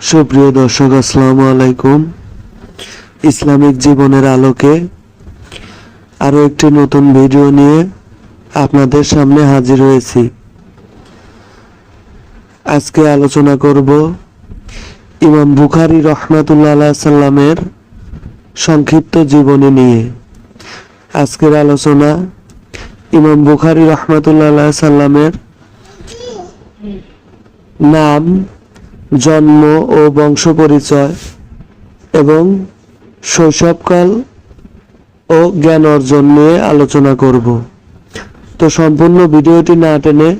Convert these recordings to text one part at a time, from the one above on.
সুপ্রিয় দর্শক, আসসালামু আলাইকুম। ইসলামিক জীবনের আলোকে আরও একটি নতুন ভিডিও নিয়ে আপনাদের সামনে হাজির হয়েছি। আজকে আলোচনা করব ইমাম বুখারি রহমাতুল্লাহ সাল্লামের সংক্ষিপ্ত জীবনী নিয়ে। আজকের আলোচনা ইমাম বুখারি রহমাতুল্লাহ সাল্লামের নাম জন্ম ও বংশ পরিচয় এবং শৈশবকাল ও জ্ঞান অর্জন নিয়ে আলোচনা করব। তো সম্পূর্ণ ভিডিওটি না টেনে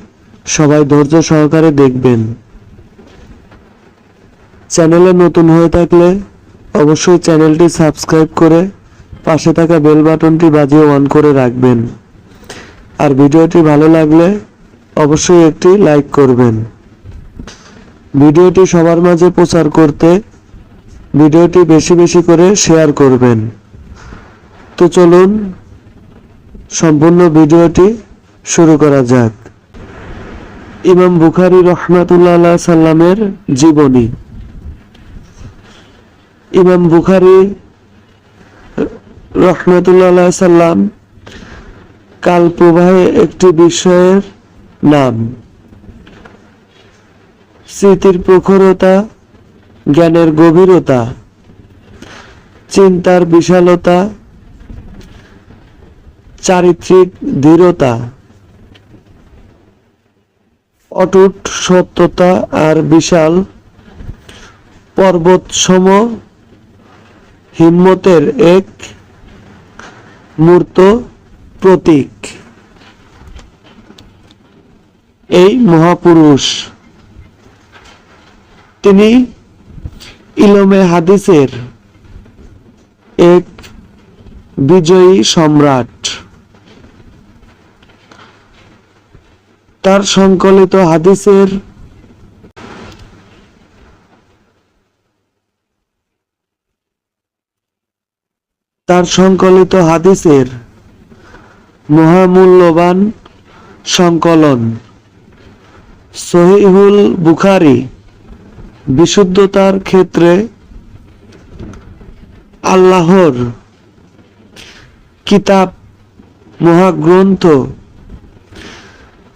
সবাই ধৈর্য সহকারে দেখবেন। চ্যানেলে নতুন হয়ে থাকলে অবশ্যই চ্যানেলটি সাবস্ক্রাইব করে পাশে থাকা বেল বাটনটি বাজিয়ে অন করে রাখবেন। আর ভিডিওটি ভালো লাগলে অবশ্যই একটি লাইক করবেন। ভিডিওটি সবার মাঝে প্রচার করতে ভিডিওটি বেশি বেশি করে শেয়ার করবেন। তো চলুন, সম্পূর্ণ ভিডিওটি শুরু করা যাক। ইমাম বুখারি রহমাতুল্লাহ সাল্লামের জীবনী। ইমাম বুখারি রহমাতুল্লাহ সাল্লাম কাল প্রবাহে একটি বিষয়ের নাম। স্মৃতির প্রখরতা, জ্ঞানের গভীরতা, চিন্তার বিশালতা, চারিত্রিক দৃঢ়তা, অটুট সত্যতা আর বিশাল পর্বতসম হিম্মতের এক মূর্ত প্রতীক। এই মহাপুরুষ তিনি ইলমে হাদিসের এক বিজয়ী সম্রাট। তার সংকলিত হাদিসের তার সংকলিত হাদিসের মহামূল্যবান সংকলন। সহিহুল বুখারী বিশুদ্ধতার ক্ষেত্রে আল্লাহর কিতাব, মহাগ্রন্থ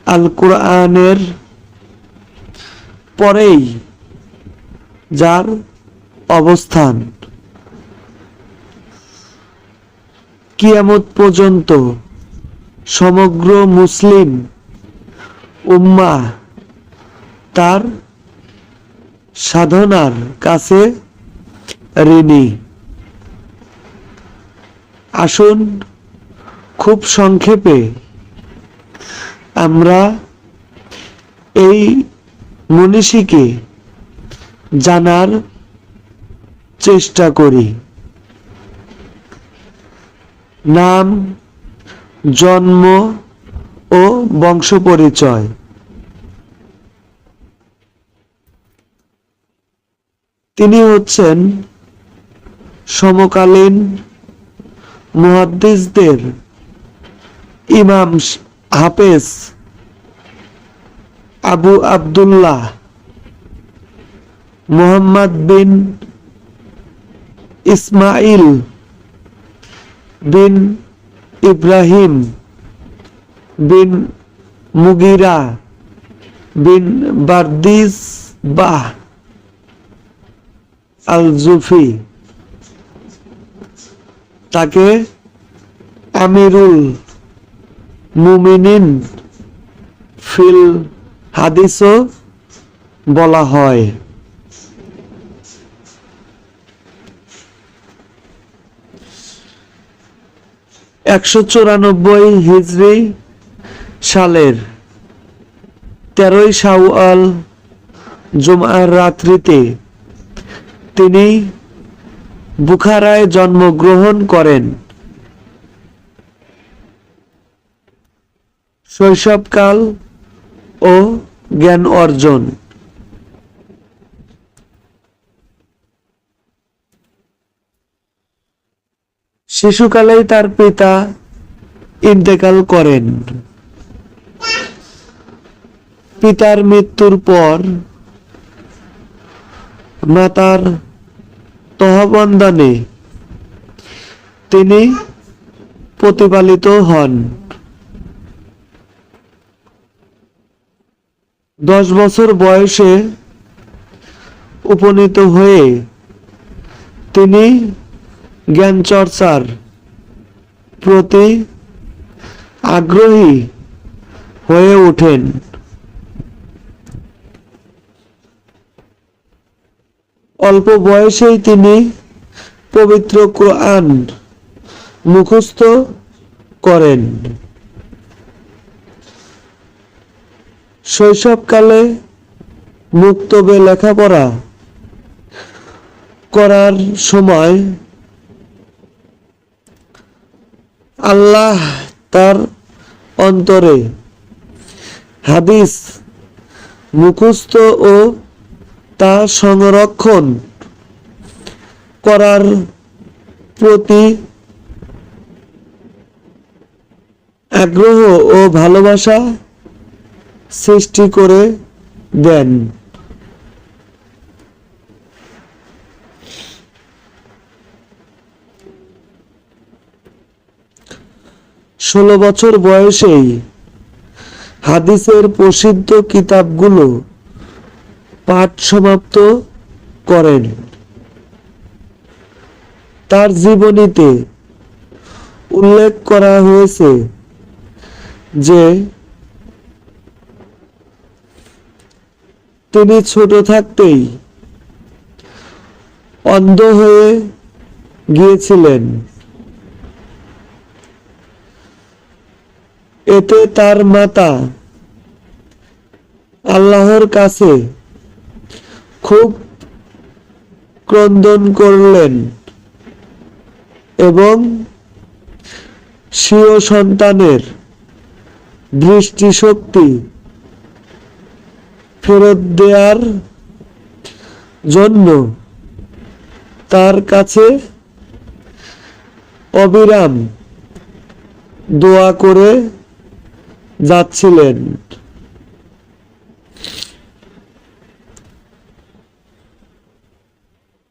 আল কোরআনের পরেই যার অবস্থান। কিয়ামত পর্যন্ত সমগ্র মুসলিম উম্মা তার সাধনার কাছে ঋণী। আসুন খুব সংক্ষেপে আমরা এই মনীষীকে জানার চেষ্টা করি। নাম, জন্ম ও বংশ পরিচয় তিনি হচ্ছেন সমকালীন মুহাদ্দিসদের ইমাম হাফেজ আবু আব্দুল্লাহ মোহাম্মদ বিন ইসমাইল বিন ইব্রাহিম বিন মুগিরা বিন বারদিস বাহ আল জুফি তাকে আমিরুল মুমিনিন ফিল হাদিসও বলা হয়। একশো চুরানব্বই হিজরি সালের তেরোই শাওয়াল জুমার রাত্রিতে তিনি বুখারায় জন্মগ্রহণ করেন। শৈশবকাল ও জ্ঞান অর্জন। শিশুকালেই তার পিতা ইন্তেকাল করেন। পিতার মৃত্যুর পর মাতার তহবন্দানে তিনি প্রতিপালিত হন। দশ বছর বয়সে উপনীত হয়ে তিনি জ্ঞান চর্চার প্রতি আগ্রহী হয়ে ওঠেন। অল্প বয়সেই তিনি পবিত্র কোরআন মুখস্থ করেন। শৈশবকালে মুক্তবে লেখাপড়া করার সময় আল্লাহ তার অন্তরে হাদিস মুখস্থ ও তা সংরক্ষণ করার প্রতি আগ্রহ ও ভালোবাসা সৃষ্টি করে দেন। ষোলো বছর বয়সেই হাদিসের প্রসিদ্ধ কিতাবগুলো পাঠ সমাপ্ত করেন। তার জীবনীতে উল্লেখ করা হয়েছে যে, তিনি ছোট থাকতেই অন্ধ হয়ে গিয়েছিলেন। এতে তার মাতা আল্লাহর কাছে খুব ক্রন্দন করলেন এবং স্বীয় সন্তানের দৃষ্টিশক্তি ফেরত দেওয়ার জন্য তার কাছে অবিরাম দোয়া করে যাচ্ছিলেন।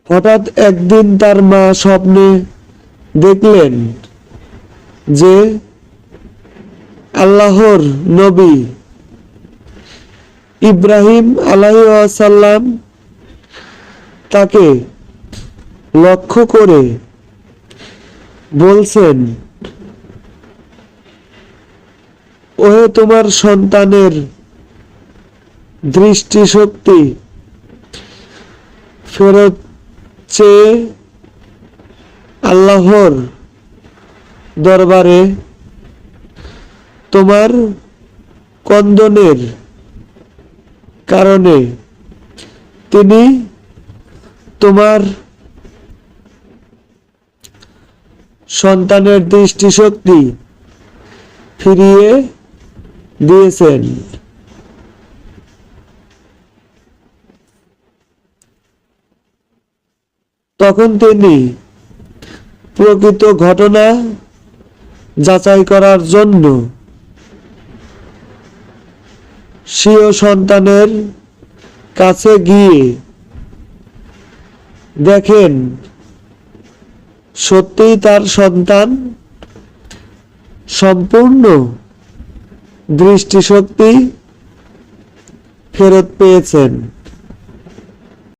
হঠাৎ একদিন তার মা স্বপ্নে দেখলেন যে আল্লাহর নবী ইব্রাহিম আলাইসাল্লাম তাকে লক্ষ্য করে বলছেন, ওহে তোমার সন্তানের দৃষ্টিশক্তি ফেরত চেয়ে আল্লাহর দরবারে তোমার কন্দনের কারণে তিনি তোমার সন্তানের দৃষ্টিশক্তি ফিরিয়ে দিয়েছেন। তখন তিনি প্রকৃত ঘটনা যাচাই করার জন্য স্বীয় সন্তানের কাছে গিয়ে দেখেন, সত্যিই তার সন্তান সম্পূর্ণ দৃষ্টিশক্তি ফেরত পেয়েছেন।